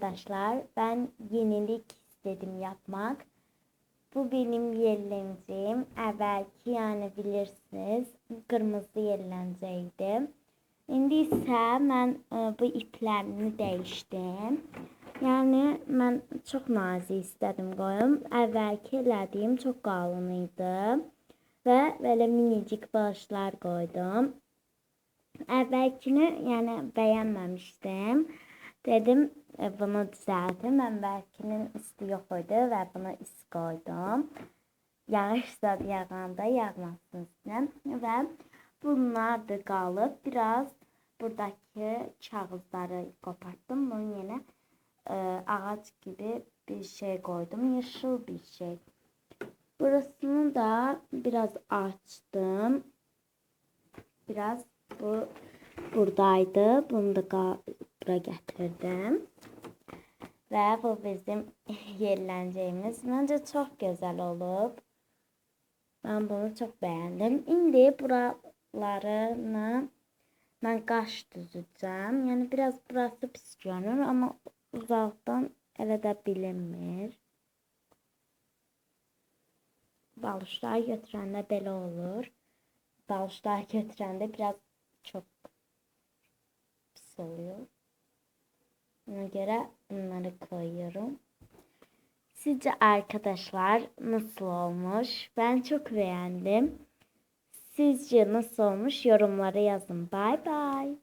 arkadaşlar. Ben yenilik istedim yapmak. Bu benim yerleneceğim. Evvelki yani bilirsiniz kırmızı yerleneceydi. İndi isə mən ə, bu iplərini dəyişdim. Yəni mən çox nazik istədim qoyum. Əvvəlki elədiyim çox qalın idi və belə minicik başlar qoydum. Əvvəlkini yəni bəyənməmişdim. Dedim e, bunu düzəltim. Əvvəlkinin üstü yox idi və buna üst qoydum. Yağış zad yağanda yağmasın üstünə və bunlar da qalıb. Biraz buradakı kağızları koparttım. Bunun yerine e, ağaç gibi bir şey koydum. Yeşil bir şey. Burasını da biraz açtım. Biraz bu buradaydı. Bunu da buraya getirdim. Ve bu bizim yerleneceğimiz. Bence çok güzel olub. Ben bunu çok beğendim. İndi buralarını ben qaş düzəcəm. Yəni biraz burası pis görünür, amma uzaqdan elə də bilinmir. Balışlar götürəndə belə olur. Balışlar götürəndə biraz çox pis oluyor. Ona göre bunları koyuyorum. Sizce arkadaşlar nasıl olmuş? Ben çok beğendim. Sizce nasıl olmuş? Yorumlara yazın. Bye bye.